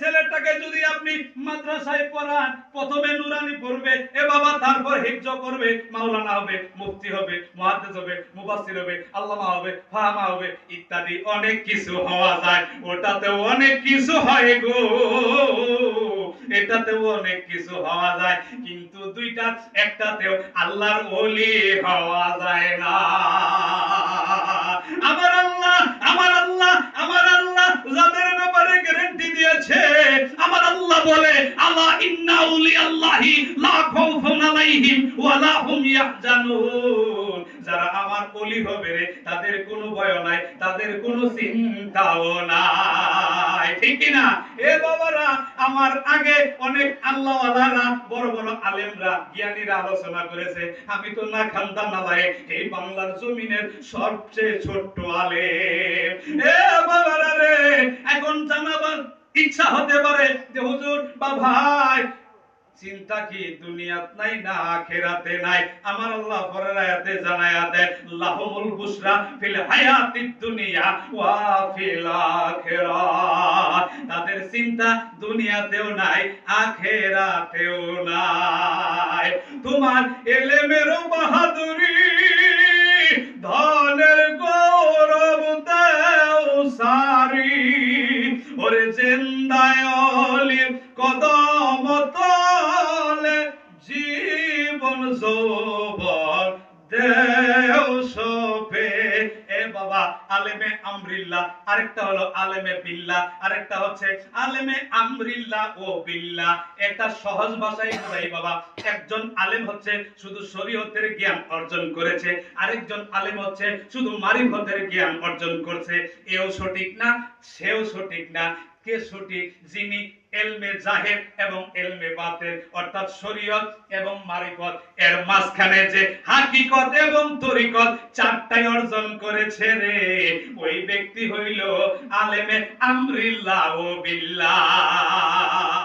ছেলেটাকে যদি আপনি মাদ্রাসায় পড়ান, প্রথমে নুরানি পড়বে, এ বাবা তারপর হিফজ করবে, মাওলানা হবে, মুফতি হবে, মুহাদ্দিস হবে, মুফাসসির হবে, আল্লামা হবে, ফাহামা হবে, ইত্যাদি অনেক কিছু হওয়া যায়। ওটাতেও অনেক কিছু হয় গো। এটাতেও অনেক কিছু হওয়া যায়, কিন্তু দুইটা, একটাতেও আল্লাহর ওলি হওয়া যায় না। আমার ইন্না আল্লাহি লা খাউফুন আলাইহিম ওয়া লা হুম ইয়াহজানুন। যারা আমার হবে রে, তাদের কোনো ভয় নাই, তাদের কোনো চিন্তাও নাই। ঠিক কি না? এ বাবারা, আমার আগে অনেক বড় বড় আলেমরা, জ্ঞানীরা আলোচনা করেছে। আমি তো না খান্তা না যায় এই বাংলার জমিনের সবচেয়ে ছোট্ট আলেম। এ বাবারা রে, এখন জানাবার ইচ্ছা হতে পারে যে হুজুর, বা ভাই, চিন্তা কি দুনিয়াত নাই না আখেরাতে নাই? আমার আল্লাহ পরের আয়াতে জানায়া দেয় লাহুমুল বুশরা ফিল হায়াতিদ দুনিয়া ওয়া ফিল আখিরাত। তাদের চিন্তা দুনিয়াতেও নাই, আখেরাতেও নাই। তোমার এলেমেরও বাহাদুরি ধনের ওরে জিন্দায় অলির কদম তলে জীবন যৌবন দেও সপে এ বাবা, আলেমে আমরিল্লাহ আরেকটা হলো আলেমে বিল্লাহ আরেকটা হচ্ছে আলেমে আমরিল্লাহ ও বিল্লাহ একটা সহজ ভাষায় বোঝাই বাবা, একজন আলেম হচ্ছে শুধু শরীয়তের জ্ঞান অর্জন করেছে, আরেকজন আলেম হচ্ছে শুধু মারিফতের জ্ঞান অর্জন করছে। এও সঠিক না, সেও সঠিক না। কে সঠিক? যিনি এলমে জাহের এবং এলমে বাতের অর্থাৎ শরীয়ত এবং মারিফত। এর মাঝখানে যে হাকিকত এবং তরিকত, চারটাই অর্জন করেছে রে। ওই ব্যক্তি হইল আলেমে আমরিল্লাহ বিল্লাহ।